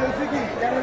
രസിക്കും ഞങ്ങൾ